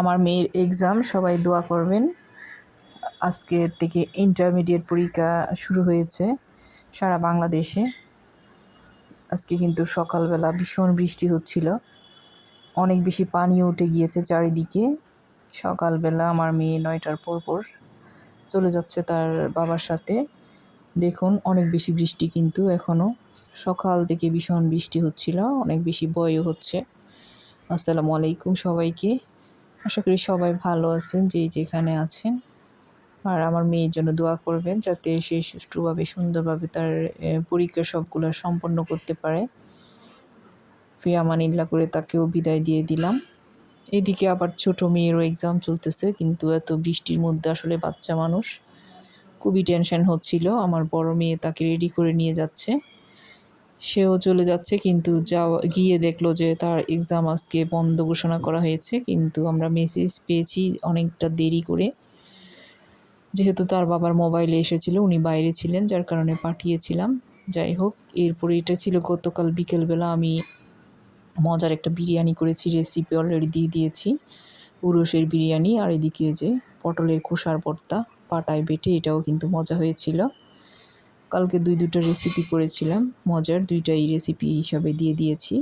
আমার মেয়ের এক্সাম সবাই দোয়া করবেন। আজকে থেকে ইন্টারমিডিয়েট পরীক্ষা শুরু হয়েছে সারা বাংলাদেশে। আজকে কিন্তু সকালবেলা ভীষণ বৃষ্টি হচ্ছিল। অনেক বেশি পানি উঠে গিয়েছে চারিদিকে। সকালবেলা আমার মেয়ে নয়টার পর পর চলে যাচ্ছে তার বাবার সাথে। দেখুন, অনেক বেশি বৃষ্টি কিন্তু এখনও সকাল থেকে ভীষণ বৃষ্টি হচ্ছিল, অনেক বেশি বয়ও হচ্ছে। আসসালামু আলাইকুম সবাইকে। আশা করি সবাই ভালো আছেন, যে যেখানে আছেন। আর আমার মেয়ের জন্য দোয়া করবেন, যাতে সে সুষ্ঠুভাবে, সুন্দরভাবে তার পরীক্ষা সবগুলো সম্পন্ন করতে পারে। ফিয়ামানিল্লা করে তাকেও বিদায় দিয়ে দিলাম। এদিকে আবার ছোট মেয়েরও এক্সাম চলতেছে, কিন্তু এত বৃষ্টির মধ্যে আসলে বাচ্চা মানুষ। খুবই টেনশন হচ্ছিল, আমার বড় মেয়ে তাকে রেডি করে নিয়ে যাচ্ছে। সেও চলে যাচ্ছে, কিন্তু যাওয়া গিয়ে দেখল যে তার এক্সাম আজকে বন্ধ ঘোষণা করা হয়েছে, কিন্তু আমরা মেসেজ পেয়েছি অনেকটা দেরি করে। যেহেতু তার বাবার মোবাইলে এসেছিল, উনি বাইরে ছিলেন, যার কারণে পাঠিয়েছিলাম। যাই হোক, এরপরে এটা ছিল গতকাল বিকেলবেলা আমি মজার একটা বিরিয়ানি করেছি রেসিপি অলরেডি দিয়ে দিয়েছি। উরসের বিরিয়ানি, আর এদিকে যে পটলের খোসার ভর্তা, পাটায় বেটে, এটাও কিন্তু মজা হয়েছিল। কালকে দুই দুটো রেসিপি করেছিলাম, মজার দুইটাই রেসিপি হিসাবে দিয়ে দিয়েছি।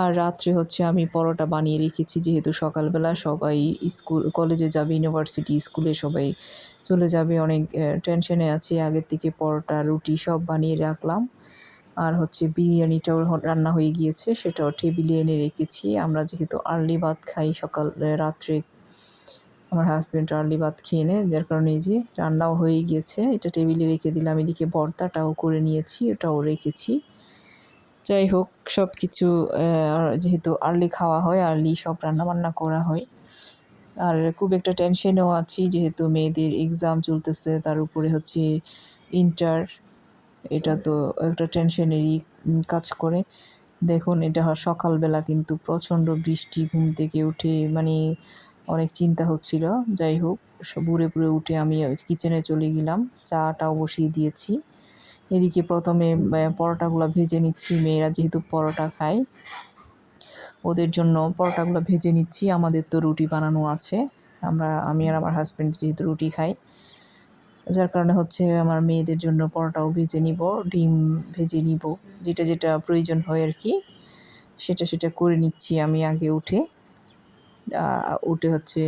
আর রাত্রে হচ্ছে আমি পরোটা বানিয়ে রেখেছি, যেহেতু সকালবেলা সবাই স্কুল, কলেজে যাবে ইউনিভার্সিটি স্কুলে সবাই চলে যাবে, অনেক টেনশনে আছে। আগের থেকে পরোটা, রুটি সব বানিয়ে রাখলাম। আর হচ্ছে বিরিয়ানিটাও রান্না হয়ে গিয়েছে, সেটাও টেবিলে এনে রেখেছি। আমরা যেহেতু আর্লি ভাত খাই সকাল রাত্রে আমার হাজব্যান্ড আর্লি ভাত খেয়ে নেয় যার কারণে এই যে রান্নাও হয়ে গিয়েছে। এটা টেবিলে রেখে দিলাম, এদিকে ভর্তাটাও করে নিয়েছি ওটাও রেখেছি। যাই হোক সব কিছু যেহেতু আর্লি খাওয়া হয় আর্লি সব রান্না বান্না করা হয়। আর খুব একটা টেনশনেও আছি, যেহেতু মেয়েদের এক্সাম চলতেছে, তার উপরে হচ্ছে ইন্টার এটা তো একটা টেনশনেরই কাজ করে। দেখুন, এটা সকালবেলা কিন্তু প্রচণ্ড বৃষ্টি, ঘুম থেকে উঠে মানে অনেক চিন্তা হচ্ছিল। যাই হোক বুড়ে বুড়ে উঠে আমি কিচেনে চলে গেলাম। চাটাও বসিয়ে দিয়েছি। এদিকে প্রথমে পরোটাগুলো ভেজে নিচ্ছি। মেয়েরা যেহেতু পরোটা খায়, ওদের জন্য পরোটাগুলো ভেজে নিচ্ছি। আমাদের তো রুটি বানানো আছে। আমরা, আমি আর আমার হাজব্যান্ড যেহেতু রুটি খাই, যার কারণে হচ্ছে আমার মেয়েদের জন্য পরোটাও ভেজে নিব, ডিম ভেজে নিব। যেটা যেটা প্রয়োজন হয় আর কি, সেটা সেটা করে নিচ্ছি আমি আগে উঠে। উঠে হচ্ছে,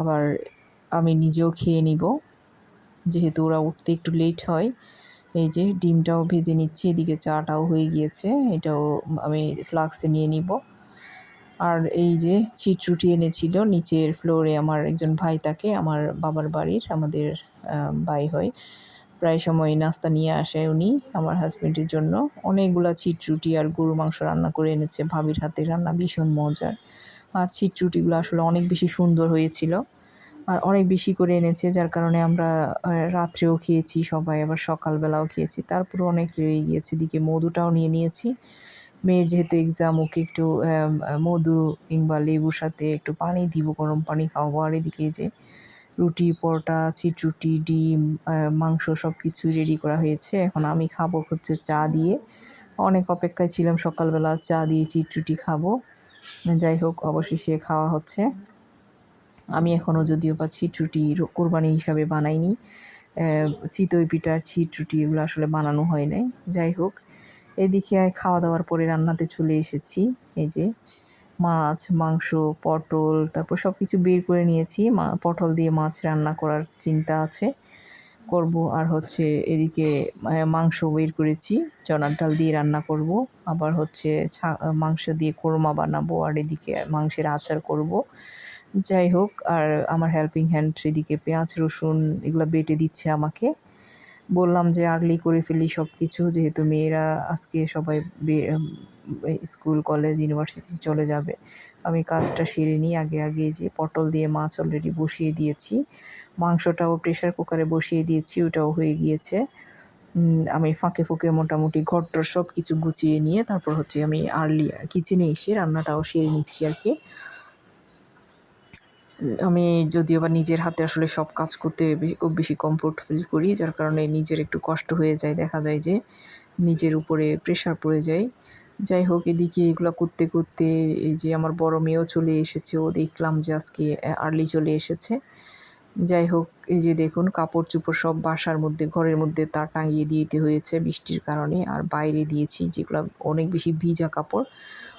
আবার আমি নিজেও খেয়ে নিব। যেহেতু ওরা উঠতে একটু লেট হয়, এই যে ডিমটাও ভেজে নিচ্ছি, এদিকে চাটাও হয়ে গিয়েছে, এটাও আমি ফ্লাক্সে নিয়ে নিব। আর এই যে চিটরুটি এনেছিল, নিচের ফ্লোরে আমার একজন ভাই থাকে, আমার বাবার বাড়ির, আমাদের ভাই হয়। প্রায় সময় নাস্তা নিয়ে আসে উনি, আমার হাজব্যান্ডের জন্য। অনেকগুলা চিটরুটি আর গরু মাংস রান্না করে এনেছে, ভাবির হাতে রান্না ভীষণ মজার। আর চিটরুটিগুলো আসলে অনেক বেশি সুন্দর হয়েছিল। আর অনেক বেশি করে এনেছে, যার কারণে আমরা রাত্রেও খেয়েছি, সবাই আবার সকালবেলাও খেয়েছি। তারপরে অনেক রয়ে গিয়েছে। দিকে মধুটাও নিয়ে নিয়েছি। মেয়ের যেহেতু এক্সাম ওকে একটু মধু কিংবা লেবুর সাথে একটু পানি দিব, গরম পানি খাওয়াবো। আর এদিকে যে রুটি, পরোটা চিটরুটি ডিম মাংস সব কিছু রেডি করা হয়েছে। এখন আমি খাব হচ্ছে চা দিয়ে। অনেক অপেক্ষায় ছিলাম সকালবেলা, চা দিয়ে চিটরুটি খাব। যাই হোক, অবশেষে খাওয়া হচ্ছে। আমি এখনও যদিও বা ছিটরুটি কোরবানি হিসাবে বানাইনি চিতই পিঠার ছিটরুটি এগুলো আসলে বানানো হয় নাই। যাই হোক, এদিকে খাওয়া দাওয়ার পরে রান্নাতে চলে এসেছি। এই যে মাছ, মাংস, পটল, তারপর সব কিছু বের করে নিয়েছি। পটল দিয়ে মাছ রান্না করার চিন্তা আছে। করব আর হচ্ছে এদিকে মাংস বের করেছি, চনার ডাল দিয়ে রান্না করব, আবার হচ্ছে মাংস দিয়ে কোরমা বানাবো আর এদিকে মাংসের আচার করব। যাই হোক, আর আমার হেল্পিং হ্যান্ড এদিকে পেঁয়াজ, রসুন এগুলো বেটে দিচ্ছে আমাকে। বললাম যে আর্লি করে ফেলি সব কিছু যেহেতু মেয়েরা আজকে সবাই স্কুল, কলেজ ইউনিভার্সিটি চলে যাবে। আমি কাজটা সেরে নিই। আগে আগে যে পটল দিয়ে মাছ অলরেডি বসিয়ে দিয়েছি। মাংসটাও প্রেশার কুকারে বসিয়ে দিয়েছি, ওটাও হয়ে গিয়েছে। আমি ফাঁকে ফুঁকে মোটামুটি ঘরটর সব কিছু গুছিয়ে নিয়ে তারপর হচ্ছে আমি আর্লি কিচেনে এসে রান্নাটাও সেরে নিচ্ছি আর কি। আমি যদিও বা নিজের হাতে আসলে সব কাজ করতে খুব বেশি কমফোর্ট ফিল করি, যার কারণে নিজের একটু কষ্ট হয়ে যায়, দেখা যায় যে নিজের উপরে প্রেশার পড়ে যায়। যাই হোক এদিকে এগুলো করতে করতে এই যে আমার বড় মেয়েও চলে এসেছে ও দেখলাম যে আজকে আর্লি চলে এসেছে। যাই হোক এই যে দেখুন কাপড় চোপড় সব বাসার মধ্যে, ঘরের মধ্যে তা টাঙিয়ে দিতে হয়েছে বৃষ্টির কারণে। আর বাইরে দিয়েছি যেগুলো অনেক বেশি ভিজা কাপড়,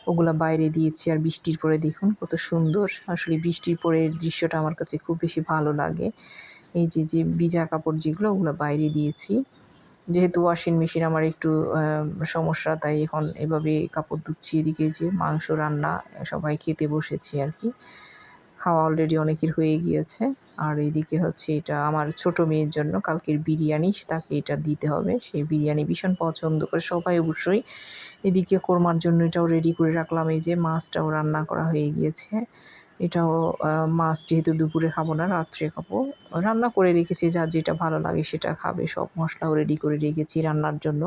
ওগুলো বাইরে দিয়েছি। আর বৃষ্টির পরে দেখুন, কত সুন্দর। আসলে বৃষ্টির পরে দৃশ্যটা আমার কাছে খুব বেশি ভালো লাগে। এই যে যে ভিজা কাপড় যেগুলো, ওগুলো বাইরে দিয়েছি। যেহেতু ওয়াশিং মেশিন আমার একটু সমস্যা, তাই এখন এভাবে কাপড় ধুচ্ছি এদিকে যে মাংস রান্না সবাই খেতে বসেছি আর কি। খাওয়া অলরেডি অনেকের হয়ে গিয়েছে। আর এদিকে হচ্ছে এটা আমার ছোট মেয়ের জন্য কালকের বিরিয়ানি, তাকে এটা দিতে হবে। সেই বিরিয়ানি ভীষণ পছন্দ করে, সবাই অবশ্যই এদিকে কোরমার জন্য এটাও রেডি করে রাখলাম। এই যে মাছটাও রান্না করা হয়ে গিয়েছে। এটাও মাছ যেহেতু দুপুরে খাব না, রাত্রে খাব। রান্না করে রেখেছি যার যেটা ভালো লাগে সেটা খাবে, সব মশলাও রেডি করে রেখেছি রান্নার জন্য।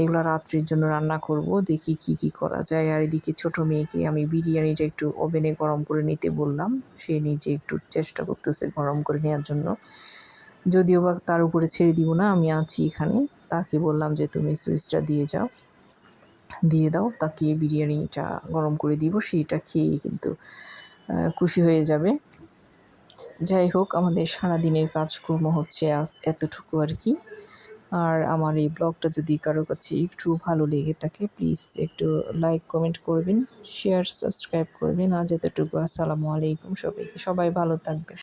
এগুলো রাত্রির জন্য রান্না করব, দেখি কি কি করা যায়। আর এদিকে ছোট মেয়েকে আমি বিরিয়ানিটা একটু ওভেনে গরম করে নিতে বললাম। সে নিজে একটু চেষ্টা করতেছে গরম করে নেওয়ার জন্য। যদিও বা তার উপরে ছেড়ে দিব না, আমি আছি এখানে। তাকে বললাম যে, তুমি সুইচটা দিয়ে যাও, দিয়ে দাও। তাকে বিরিয়ানিটা গরম করে দিব সেইটা খেয়ে কিন্তু খুশি হয়ে যাবে। যাই হোক, আমাদের সারাদিনের কাজকর্ম হচ্ছে আজ এতটুকু আর কি। আর আমার এই ব্লগটা যদি কারও কাছে একটু ভালো লেগে থাকে প্লিজ একটু লাইক কমেন্ট করবেন শেয়ার সাবস্ক্রাইব করবেন। আজ এতটুকু। আসসালামু আলাইকুম সবাইকে। সবাই ভালো থাকবেন।